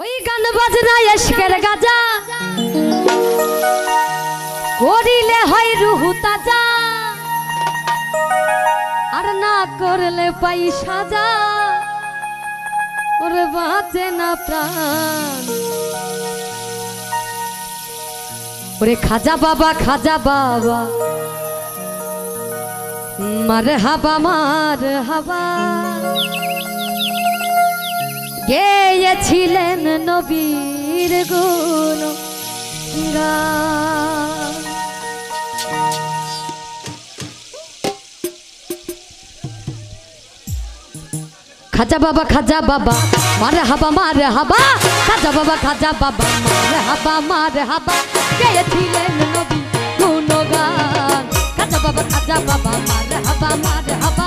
ওই গান বাজনা এসকের গাজা। করিলে হয় রুহু তাজা। আর না করলে পাই সাজা। ওরে বাঁচে না প্রাণ। ওরে খাজা বাবা খাজা বাবা। মার হাবা মার হাবা। গেয়েছিলেন নবীর গুণ। খাজা বাবা খাজা বাবা, মারে হাবা মারে হাবা। খাজা বাবা খাজা বাবা, মারে হাবা মারে হাবা। গেয়েছিলেন নবী গুণগান। খাজা বাবা খাজা বাবা, মারে হাবা মারে হাবা।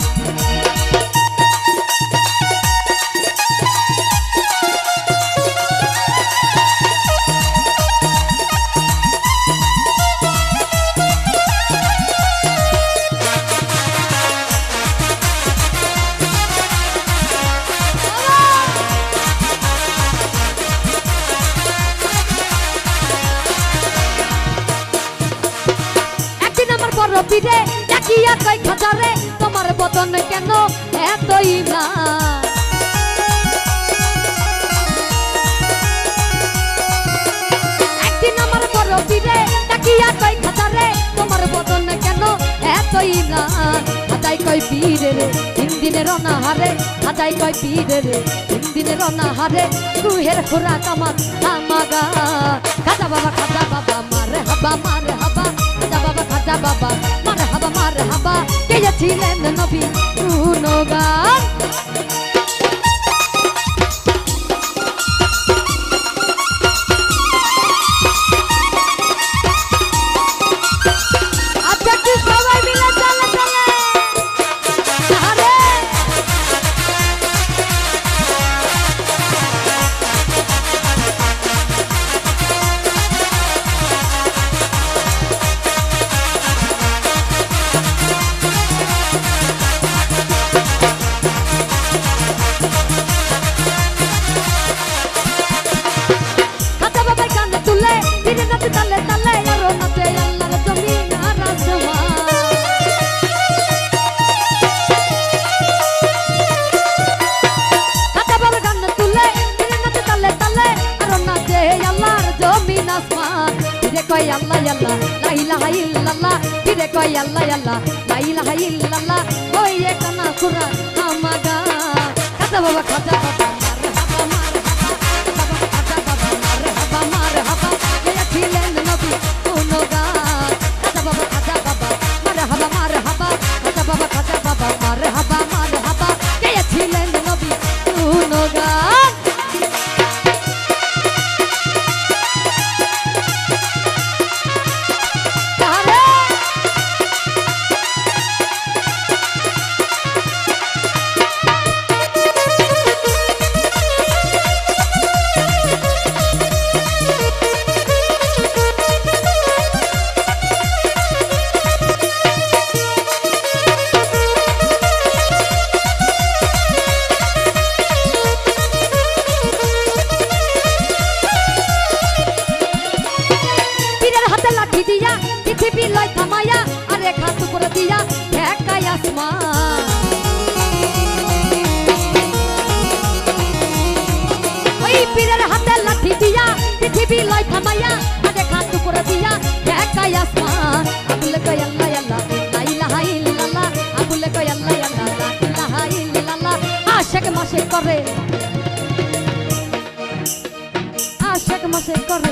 খাজারে তোমার বদন কেন এতই না? একদিন আমার বড় পীরে ডাকিয়া কই খাজারে তোমার বদন কেন এতই না? খাজাই কই পীরে রে, তিন দিনের অনাহারে। খাজাই কই পীরে রে, তিন দিনের অনাহারে, রুহের খোরাক আমার আমাগা খাজা বাবা খাজা বাবা, মারে হাবা, মারে গেয়েছিলেন নবী গুণগান কই আল্লাহ আল্লাহ, লা ইলাহা ইল্লাল্লাহ, ফিরে কই আল্লাহ আল্লাহ, লা ইলাহা ইল্লাল্লাহ, ওই একানা কুরআন আমাগা। খাজা বাবা খাজা বাবা। দিয়া, পৃথিবী লয় থামায়া, আরে খাত করে দিয়া ঠেকাই আসমান। ওই পীরের হাতে লাঠি দিয়া, পৃথিবী লয় থামায়া, আরে খাত করে দিয়া ঠেকাই আসমান। আবুলে কই আল্লাহ আল্লাহ, লা ইলাহা ইল্লাল্লাহ। আবুলে কই আল্লাহ আল্লাহ, লা ইলাহা ইল্লাল্লাহ। আশেক মাসে করে। আশেক মাসে করে।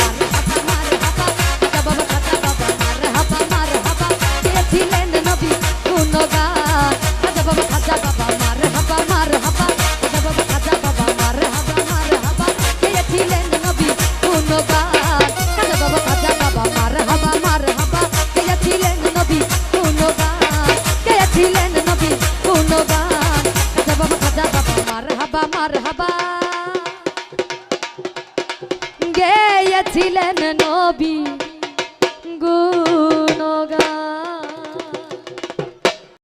হাবা মার হাবা গেয়েছিলেন নবী